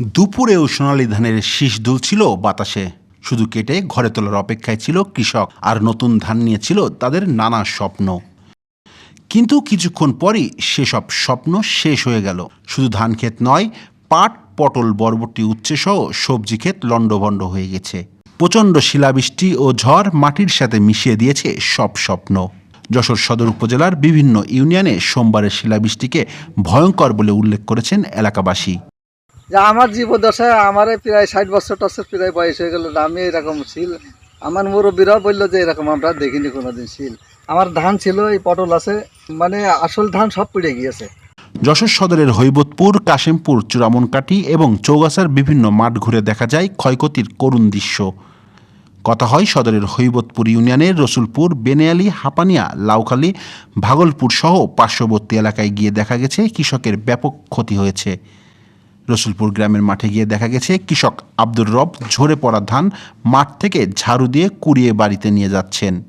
দুপুরেও সোনালী ধানের শীষ দুলছিল, বাতাসে শুধু কেটে ঘরে তোলার অপেক্ষায় ছিল কৃষক, আর নতুন ধান নিয়েছিল তাদের নানা স্বপ্ন। কিন্তু কিছুক্ষণ পরই সেসব স্বপ্ন শেষ হয়ে গেল। শুধু ধান ক্ষেত নয়, পাট, পটল, বরবটি, উচ্ছেসহ সবজি ক্ষেত লণ্ডভণ্ড হয়ে গেছে। প্রচণ্ড শিলাবৃষ্টি ও ঝড় মাটির সাথে মিশিয়ে দিয়েছে সব স্বপ্ন। যশোর সদর উপজেলার বিভিন্ন ইউনিয়নে সোমবারের শিলাবৃষ্টিকে ভয়ঙ্কর বলে উল্লেখ করেছেন এলাকাবাসী। যে আমার জীবদশায় আমার প্রায় ষাট বছর টছর প্রায় বয়স হয়ে গেল আমি এরকম ছিল আমার মুরব্বীরাও বলল যে এরকম আমরা দেখিনি কোনোদিন ছিল আমার ধান ছিল, এই পটল আছে মানে আসল ধান সব পুড়ে গিয়েছে। যশোর সদরের হৈবতপুর, কাশিমপুর চূড়ামনকাটি এবং চৌগাছার বিভিন্ন মাঠ ঘুরে দেখা যায় ক্ষয়ক্ষতির করুণ দৃশ্য। কথা হয় সদরের হৈবতপুর ইউনিয়নের রসুলপুর, বেনেয়ালি, হাপানিয়া, লাউখালী, ভাগলপুর সহ পার্শ্ববর্তী এলাকায় গিয়ে দেখা গেছে কৃষকের ব্যাপক ক্ষতি হয়েছে। রসুলপুর গ্রামের মাঠে গিয়ে দেখা গেছে, কৃষক আব্দুর রব ঝরে পড়া ধান মাঠ থেকে ঝাড়ু দিয়ে কুড়িয়ে বাড়িতে নিয়ে যাচ্ছেন।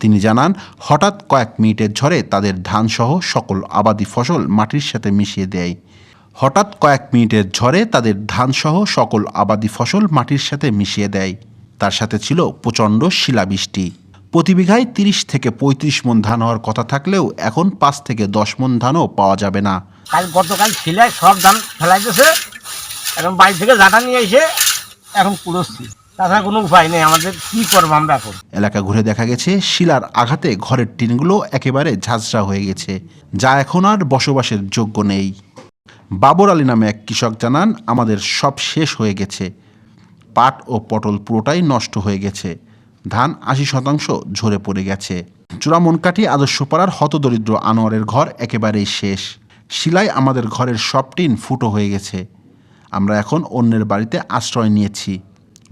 তিনি জানান, হঠাৎ কয়েক মিনিটের ঝড়ে তাদের ধানসহ সকল আবাদি ফসল মাটির সাথে মিশিয়ে দেয়। হঠাৎ কয়েক মিনিটের ঝড়ে তাদের ধানসহ সকল আবাদি ফসল মাটির সাথে মিশিয়ে দেয়। তার সাথে ছিল প্রচণ্ড শিলাবৃষ্টি। প্রতি বিঘায় তিরিশ থেকে পঁয়ত্রিশ মন ধান হওয়ার কথা থাকলেও এখন পাঁচ থেকে দশ মন ধানও পাওয়া যাবে না। কাল গতকাল ছিলাই সব ধান ফেলাই দিয়েছে এখন বাড়ি থেকে জাটা নিয়ে এসে এখন পুরোচ্ছি। তাছাড়া কোনো উপায় নেই আমাদের কি করব আমরা এখন? এলাকা ঘুরে দেখা গেছে শিলার আঘাতে ঘরের টিনগুলো একেবারে ঝাঁঝরা হয়ে গেছে যা এখন আর বসবাসের যোগ্য নেই। বাবর আলী নামে এক কৃষক জানান আমাদের সব শেষ হয়ে গেছে। পাট ও পটল পুরোটাই নষ্ট হয়ে গেছে। ধান আশি শতাংশ ঝরে পড়ে গেছে। চূড়ামনকাঠি আদর্শপাড়ার হতদরিদ্র আনোয়ারের ঘর একেবারেই শেষ। শিলায় আমাদের ঘরের সব টিন ফুটো হয়ে গেছে। আমরা এখন অন্যের বাড়িতে আশ্রয় নিয়েছি।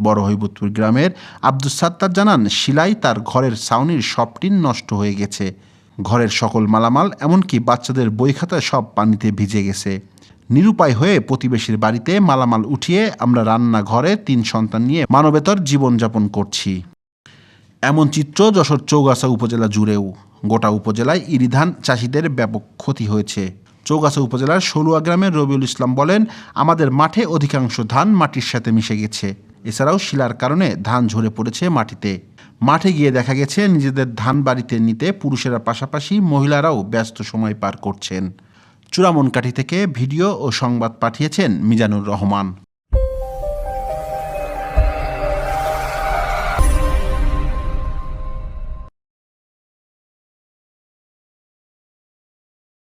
বড় হৈবতপুর গ্রামের আব্দুস সাত্তার জানান, শিলাই তার ঘরের সাউনির সব টিন নষ্ট হয়ে গেছে। ঘরের সকল মালামাল, এমনকি বাচ্চাদের বই খাতা সব পানিতে ভিজে গেছে। নিরুপায় হয়ে প্রতিবেশীর বাড়িতে মালামাল উঠিয়ে আমরা রান্নাঘরে তিন সন্তান নিয়ে মানবেতর জীবনযাপন করছি। এমন চিত্র যশোর চৌগাছা উপজেলা জুড়েও। গোটা উপজেলায় ইরিধান চাষিদের ব্যাপক ক্ষতি হয়েছে। চৌগাছা উপজেলার ষোলুয়া গ্রামের রবিউল ইসলাম বলেন, আমাদের মাঠে অধিকাংশ ধান মাটির সাথে মিশে গেছে। এছাড়াও শিলার কারণে ধান ঝরে পড়েছে মাটিতে। মাঠে গিয়ে দেখা গেছে, নিজেদের ধান বাড়িতে নিতে পুরুষেরা পাশাপাশি মহিলারাও ব্যস্ত সময় পার করছেন। চূড়ামনকাঠি থেকে ভিডিও ও সংবাদ পাঠিয়েছেন মিজানুর রহমান।